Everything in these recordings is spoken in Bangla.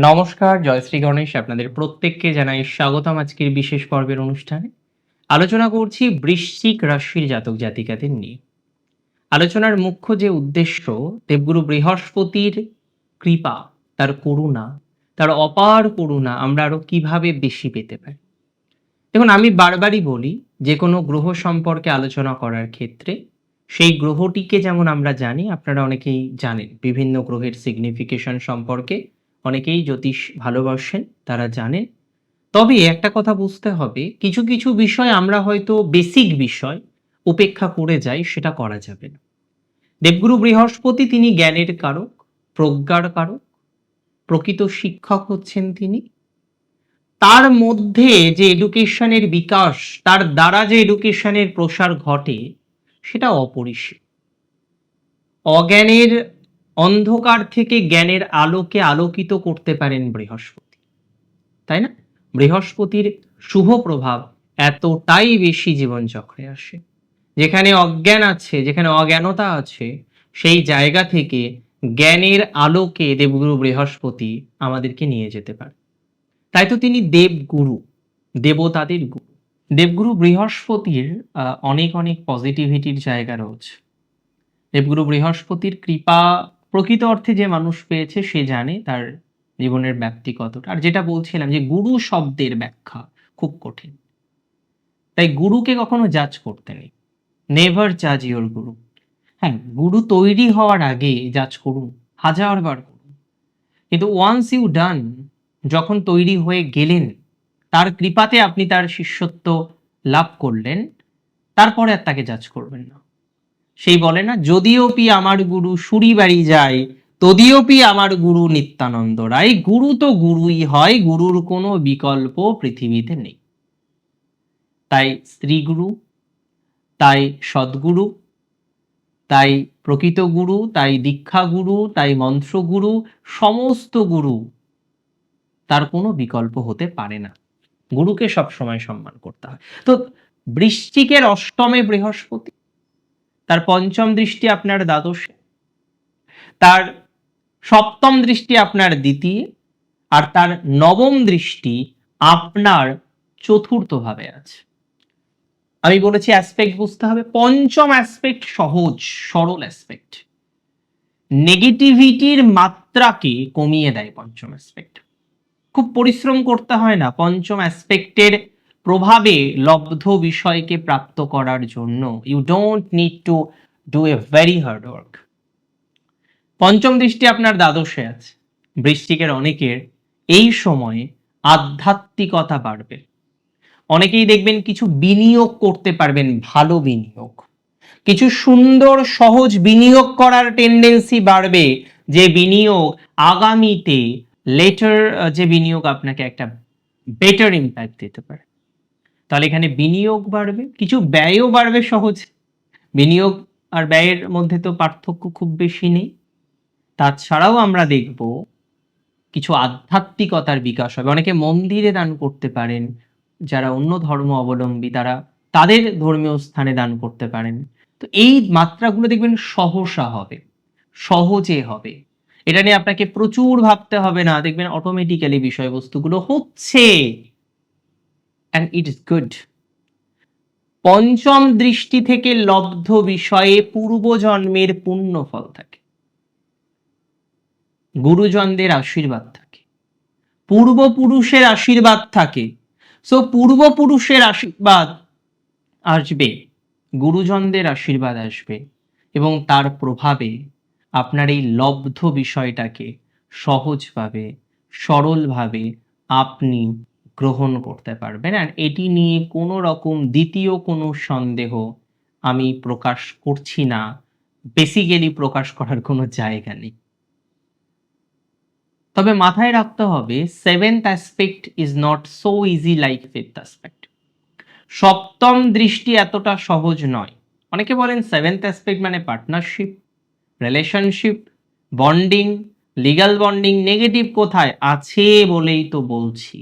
নমস্কার জয়শ্রী গণেশ আপনাদের প্রত্যেককে জানাই স্বাগতম আজকের বিশেষ পর্বের অনুষ্ঠানে। আলোচনা করছি বৃশ্চিক রাশির জাতক জাতিকাদের নিয়ে। আলোচনার মুখ্য যে উদ্দেশ্য, দেবগুরু বৃহস্পতির কৃপা, তার করুণা, তার অপার করুণা আমরা আরও কীভাবে বেশি পেতে পারি? দেখুন, আমি বারবারই বলি, যে কোনো গ্রহ সম্পর্কে আলোচনা করার ক্ষেত্রে সেই গ্রহটিকে যেমন আমরা জানি, আপনারা অনেকেই জানেন বিভিন্ন গ্রহের সিগনিফিকেশন সম্পর্কে। অনেকেই জ্যোতিষ ভালোবাসেন, তারা জানেন। তবে একটা কথা বুঝতে হবে, কিছু কিছু বিষয় আমরা হয়তো বেসিক বিষয় উপেক্ষা করে যাই, সেটা করা যাবে না। দেবগুরু বৃহস্পতি তিনি জ্ঞানের কারক, প্রজ্ঞার কারক, প্রকৃত শিক্ষক হচ্ছেন তিনি। তার মধ্যে যে এডুকেশনের বিকাশ, তার দ্বারা যে এডুকেশনের প্রসার ঘটে, সেটা অপরিসীম। অজ্ঞানের অন্ধকার থেকে জ্ঞানের আলোকে আলোকিত করতে পারেন বৃহস্পতি। তাই না? বৃহস্পতির শুভ প্রভাব এতটাই বেশি জীবনচক্রে আসে। যেখানে অজ্ঞান আছে, যেখানে অজ্ঞানতা আছে, সেই জায়গা থেকে জ্ঞানের আলোকে দেবগুরু বৃহস্পতি আমাদেরকে নিয়ে যেতে পারে। তাই তো তিনি দেবগুরু, দেবতাদের গুরু। দেবগুরু বৃহস্পতির অনেক অনেক পজিটিভিটির জায়গা রয়েছে। দেবগুরু বৃহস্পতির কৃপা প্রকৃত অর্থে যে মানুষ পেয়েছে, সে জানে তার জীবনের ব্যাপ্তি কতটা। আর যেটা বলছিলাম যে গুরু শব্দের ব্যাখ্যা খুব কঠিন। তাই গুরুকে কখনো জাজ করতে নেই। নেভার জাজ ইওর গুরু হ্যাঁ গুরু তৈরি হওয়ার আগে জাজ করুন, হাজার বার করুন। কিন্তু ওয়ান্স ইউ ডান যখন তৈরি হয়ে গেলেন, তার কৃপাতে আপনি তার শিষ্যত্ব লাভ করলেন, তারপরে আর তাকে জাজ করবেন না। সেই বলে না, যদিও পি আমার গুরু সুরি বাড়ি যায়, তদিও পি আমার গুরু নিত্যানন্দ রায়। গুরু তো গুরুই হয়, গুরুর কোনো বিকল্প পৃথিবীতে নেই। তাই স্ত্রী গুরু তাই সদ্গুরু, তাই প্রকৃত গুরু, তাই দীক্ষা গুরু, তাই মন্ত্র গুরু, সমস্ত গুরু তার কোনো বিকল্প হতে পারে না। গুরুকে সবসময় সম্মান করতে হয়। তো বৃশ্চিকের অষ্টমে বৃহস্পতি তার পঞ্চম দৃষ্টি আপনার দ্বাদশে, তার সপ্তম দৃষ্টি আপনার দ্বিতীয়, আর তার নবম দৃষ্টি আপনার চতুর্থ ভাবে আছে। আমি বলেছি অ্যাসপেক্ট বুঝতে হবে। পঞ্চম অ্যাসপেক্ট সহজ, সরল অ্যাসপেক্ট নেগেটিভিটির মাত্রাকে কমিয়ে দেয় পঞ্চম অ্যাসপেক্ট খুব পরিশ্রম করতে হয় না। পঞ্চম অ্যাসপেক্টের প্রভাবে লব্ধ বিষয়কে প্রাপ্ত করার জন্য you don't need to do a very hard work পঞ্চম দৃষ্টি আপনার দ্বাদশে আছে বৃষ্টিকের অনেকের এই সময়ে আধ্যাত্মিকতা বাড়বে। অনেকেই দেখবেন কিছু বিনিয়োগ করতে পারবেন, ভালো বিনিয়োগ। কিছু সুন্দর, সহজ বিনিয়োগ করার টেন্ডেন্সি বাড়বে, যে বিনিয়োগ আগামীতে লেটার যে বিনিয়োগ আপনাকে একটা বেটার ইম্প্যাক্ট দিতে পারে। তাহলে এখানে বিনিয়োগ বাড়বে, কিছু ব্যয়ও বাড়বে সহজ। বিনিয়োগ আর ব্যয়ের মধ্যে তো পার্থক্য খুব বেশি নেই। তাছাড়াও আমরা দেখব কিছু আধ্যাত্মিকতার বিকাশ হবে। অনেকে মন্দিরে দান করতে পারেন, যারা অন্য ধর্ম অবলম্বী, তারা তাদের ধর্মীয় স্থানে দান করতে পারেন। তো এই মাত্রাগুলো দেখবেন সহসা হবে, সহজে হবে। এটা নিয়ে আপনাকে প্রচুর ভাবতে হবে না, দেখবেন অটোমেটিক্যালি বিষয়বস্তুগুলো হচ্ছে। অ্যান্ড ইট ইস গুড পঞ্চম দৃষ্টি থেকে লব্ধ বিষয়ে পূর্বজন্মের পুণ্য ফল থাকে। গুরুজনদের আশীর্বাদ থাকে। পূর্বপুরুষের আশীর্বাদ থাকে। সো পূর্বপুরুষের আশীর্বাদ আসবে, গুরুজনদের আশীর্বাদ আসবে এবং তার প্রভাবে আপনার এই লব্ধ বিষয়টাকে সহজভাবে, সরলভাবে আপনি গ্রহণ করতে পারবেন। আর এটি নিয়ে কোনো রকম দ্বিতীয় কোনো সন্দেহ আমি প্রকাশ করছি না। বেসিক্যালি প্রকাশ করার কোনো জায়গা নেই। তবে মাথায় রাখতে হবে seventh aspect is not so easy like fifth aspect সপ্তম দৃষ্টি এতটা সহজ নয়। অনেকে বলেন সেভেন্থ অ্যাসপেক্ট মানে partnership relationship bonding legal bonding negative কোথায় আছে বলেই তো বলছি।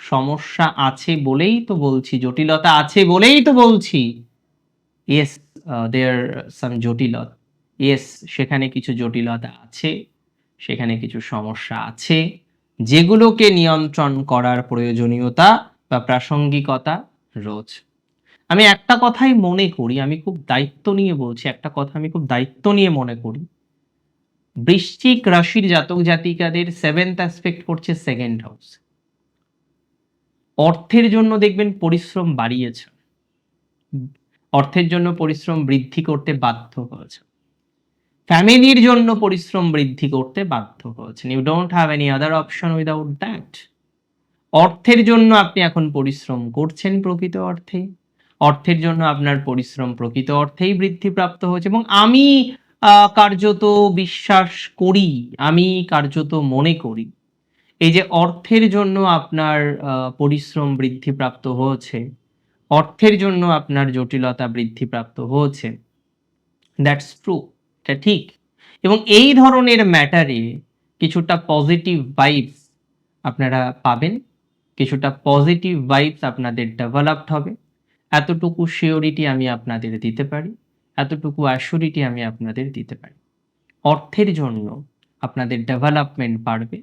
সমস্যা আছে বলেই তো বলছি, জটিলতা আছে বলেই তো বলছি। ইয়েস দেয়ার সাম জটিলতা। ইয়েস সেখানে কিছু জটিলতা আছে, সেখানে কিছু সমস্যা আছে। যেগুলোকে নিয়ন্ত্রণ করার প্রয়োজনীয়তা বা প্রাসঙ্গিকতা রয়েছে আমি একটা কথাই মনে করি, আমি খুব দায়িত্ব নিয়ে বলছি, একটা কথা আমি খুব দায়িত্ব নিয়ে মনে করি। বৃশ্চিক রাশির জাতক জাতিকাদের সেভেন্থ অ্যাসপেক্ট করছে সেকেন্ড হাউস অর্থের জন্য দেখবেন পরিশ্রম বাড়িয়েছে। অর্থের জন্য পরিশ্রম বৃদ্ধি করতে বাধ্য হয়েছে। ফ্যামিলির জন্য পরিশ্রম বৃদ্ধি করতে বাধ্য হয়েছেন you don't have any other option without that অর্থের জন্য আপনি এখন পরিশ্রম করছেন প্রকৃত অর্থে। অর্থের জন্য আপনার পরিশ্রম প্রকৃত অর্থেই বৃদ্ধিপ্রাপ্ত হয়েছে এবং আমি কার্যত বিশ্বাস করি, আমি কার্যত মনে করি। এই যে অর্থের জন্য আপনার পরিশ্রম বৃদ্ধিপ্রাপ্ত হয়েছে অর্থের জন্য আপনার জটিলতা বৃদ্ধিপ্রাপ্ত হয়েছে দ্যাটস ট্রু এটা ঠিক। এবং এই ধরনের ম্যাটারে কিছুটা পজিটিভ ভাইবস আপনারা পাবেন, কিছুটা পজিটিভ ভাইবস আপনাদের ডেভেলপড হবে। এতটুকু শিওরিটি আমি আপনাদের দিতে পারি, এতটুকু অ্যাসিওরিটি আমি আপনাদের দিতে পারি। অর্থের জন্য আপনাদের ডেভেলপমেন্ট বাড়বে।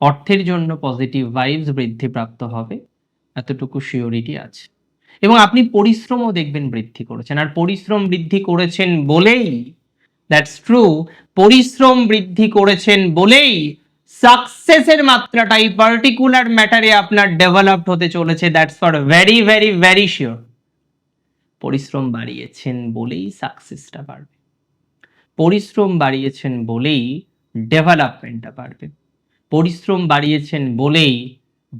অর্থের জন্য পজিটিভ ভাইবস বৃদ্ধিপ্রাপ্ত হবে, এতটুকু শিওরিটি আছে। এবং আপনি পরিশ্রমও দেখবেন বৃদ্ধি করেছেন। আর পরিশ্রম বৃদ্ধি করেছেন বলেই দ্যাটস ট্রু পরিশ্রম বৃদ্ধি করেছেন বলেই সাকসেসের মাত্রাটা এই পার্টিকুলার ম্যাটারে আপনার ডেভেলপড হতে চলেছে that's for very very very sure পরিশ্রম বাড়িয়েছেন বলেই সাকসেসটা বাড়বে। পরিশ্রম বাড়িয়েছেন বলেই ডেভেলপমেন্টটা বাড়বে। পরিশ্রম বাড়িয়েছেন বলেই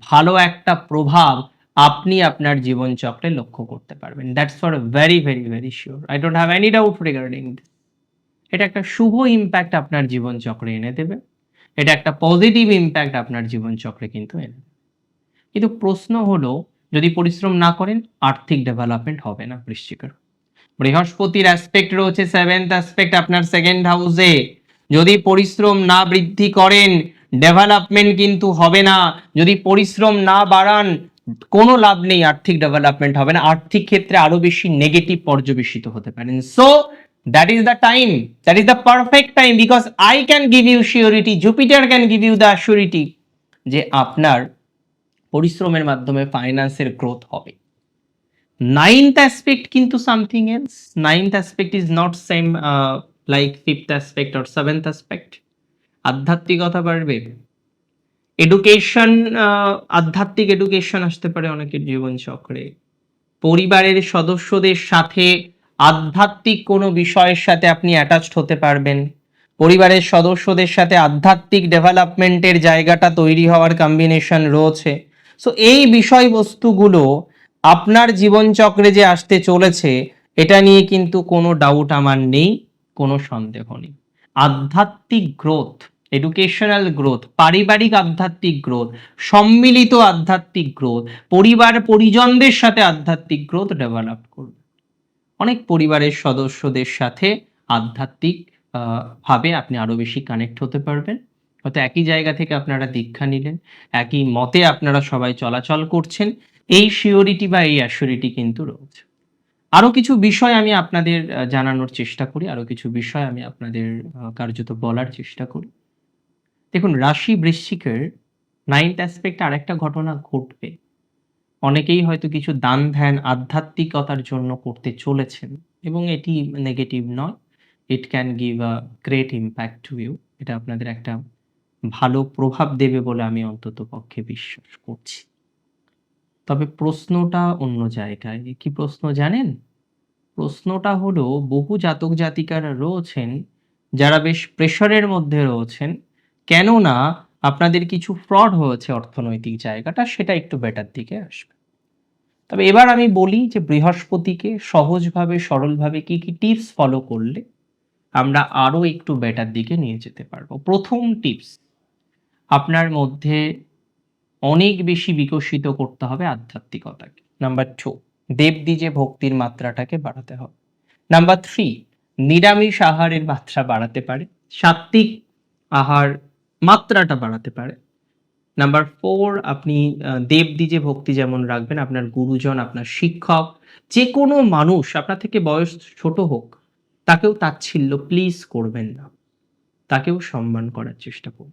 ভালো একটা প্রভাব আপনি আপনার জীবনচক্রে লক্ষ্য করতে পারবেন। That's for very very very sure I don't have any doubt regarding এটা একটা শুভ ইম্প্যাক্ট আপনার জীবনচক্রে এনে দেবে। এটা একটা পজিটিভ ইম্প্যাক্ট আপনার জীবনচক্রে কিন্তু এনে কিন্তু প্রশ্ন হলো, যদি পরিশ্রম না করেন, আর্থিক ডেভেলপমেন্ট হবে না বৃশ্চিকের বৃহস্পতির অ্যাসপেক্ট রয়েছে সেভেন্থ অ্যাসপেক্ট আপনার সেকেন্ড হাউসে যদি পরিশ্রম না বৃদ্ধি করেন ডেভেলপমেন্ট কিন্তু হবে না। যদি পরিশ্রম না বাড়ান, কোনো লাভ নেই আর্থিক ডেভেলপমেন্ট হবে না। আর্থিক ক্ষেত্রে আরও বেশি নেগেটিভ পর্যবেসিত হতে পারেন। So that is the time that is the perfect time because I can give you surety Jupiter can give you the surety যে আপনার পরিশ্রমের মাধ্যমে ফাইন্যান্সের গ্রোথ হবে। নাইনথ অ্যাসপেক্ট কিন্তু something else ninth aspect is not same like fifth aspect or seventh aspect আধ্যাত্মিকতা বাড়বে। এডুকেশন আধ্যাত্মিক এডুকেশন আসতে পারে অনেকের জীবন চক্রে পরিবারের সদস্যদের সাথে আধ্যাত্মিক কোনো বিষয়ের সাথে আপনি অ্যাটাচড হতে পারবেন। পরিবারের সদস্যদের সাথে আধ্যাত্মিক ডেভেলপমেন্টের জায়গাটা তৈরি হওয়ার কম্বিনেশন রয়েছে। সো এই বিষয়বস্তুগুলো আপনার জীবনচক্রে যে আসতে চলেছে, এটা নিয়ে কিন্তু কোনো ডাউট আমার নেই, কোনো সন্দেহ নেই। আধ্যাত্মিক গ্রোথ এডুকেশনাল গ্রোথ পারিবারিক আধ্যাত্মিক গ্রোথ সম্মিলিত আধ্যাত্মিক গ্রোথ পরিবার পরিজনদের সাথে আধ্যাত্মিক গ্রোথ ডেভেলপ করবে অনেক পরিবারের সদস্যদের সাথে আধ্যাত্মিক ভাবে আপনি আরও বেশি কানেক্ট হতে পারবেন। হয়তো একই জায়গা থেকে আপনারা দীক্ষা নিলেন, একই মতে আপনারা সবাই চলাচল করছেন, এই শিওরিটি বা এই অ্যাসিওরিটি কিন্তু রয়েছে। আরও কিছু বিষয় আমি আপনাদের জানানোর চেষ্টা করি, আরও কিছু বিষয় আমি আপনাদের কার্যত বলার চেষ্টা করি। দেখুন রাশি বৃশ্চিকের নাইন্থ অ্যাসপেক্ট আরেকটা ঘটনা ঘটবে। অনেকেই হয়তো কিছু দান ধ্যান আধ্যাত্মিকতার জন্য করতে চলেছেন এবং এটি নেগেটিভ নয়। It can give a great impact to you এটা আপনাদের একটা ভালো প্রভাব দেবে বলে আমি অন্তত পক্ষে বিশ্বাস করছি। তবে প্রশ্নটা অন্য জায়গায়। কি প্রশ্ন জানেন? প্রশ্নটা হলো, বহু জাতক জাতিকারা রয়েছেন যারা বেশ প্রেশারের মধ্যে রয়েছেন। কেননা আপনাদের কিছু ফ্রড হয়েছে অর্থনৈতিক জায়গাটা, সেটা একটু বেটার দিকে আসবে। তবে এবার আমি বলি যে বৃহস্পতিকে সহজভাবে, সরলভাবে কি কি টিপস ফলো করলে আমরা আরও একটু বেটার দিকে নিয়ে যেতে পারব। প্রথম টিপস আপনার মধ্যে অনেক বেশি বিকশিত করতে হবে আধ্যাত্মিকতাকে। নাম্বার টু দেবদ্বীজে ভক্তির মাত্রাটাকে বাড়াতে হবে। নাম্বার থ্রি নিরামিষ আহারের মাত্রা বাড়াতে পারে। সাত্বিক আহার মাত্রাটা বাড়াতে পারে। নাম্বার ফোর আপনি আহ, দেবদ্বীজে ভক্তি যেমন রাখবেন আপনার গুরুজন আপনার শিক্ষক যে কোনো মানুষ আপনার থেকে বয়স ছোট হোক তাকেও তাচ্ছিল্য প্লিজ করবেন না। তাকেও সম্মান করার চেষ্টা করুন।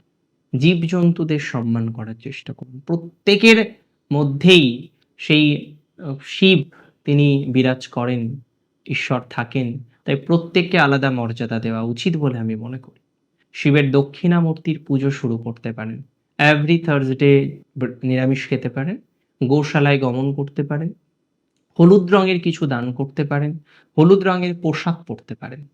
জীবজন্তুদের সম্মান করার চেষ্টা করুন। প্রত্যেকের মধ্যেই সেই শিব তিনি বিরাজ করেন ঈশ্বর থাকেন। তাই প্রত্যেককে আলাদা মর্যাদা দেওয়া উচিত বলে আমি মনে করি। শিবের দক্ষিণামূর্তির পুজো শুরু করতে পারেন। এভরি থার্সডে নিরামিষ খেতে পারেন, গোশালায় গমন করতে পারেন, হলুদ রঙের কিছু দান করতে পারেন, হলুদ রঙের পোশাক পরতে পারেন।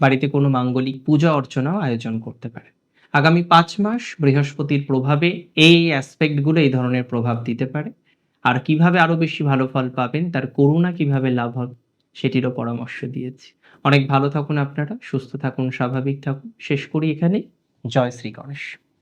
বাড়িতে কোনো মাঙ্গলিক পূজা অর্চনাও আয়োজন করতে পারেন। আগামী পাঁচ মাস বৃহস্পতির প্রভাবে এই অ্যাসপেক্টগুলো এই ধরনের প্রভাব দিতে পারে। আর কীভাবে আরও বেশি ভালো ফল পাবেন, তার করুণা কীভাবে লাভ হবে, সেটিরও পরামর্শ দিয়েছি। অনেক ভালো থাকুন আপনারা সুস্থ থাকুন স্বাভাবিক থাকুন। শেষ করি এখানে জয় শ্রী গণেশ।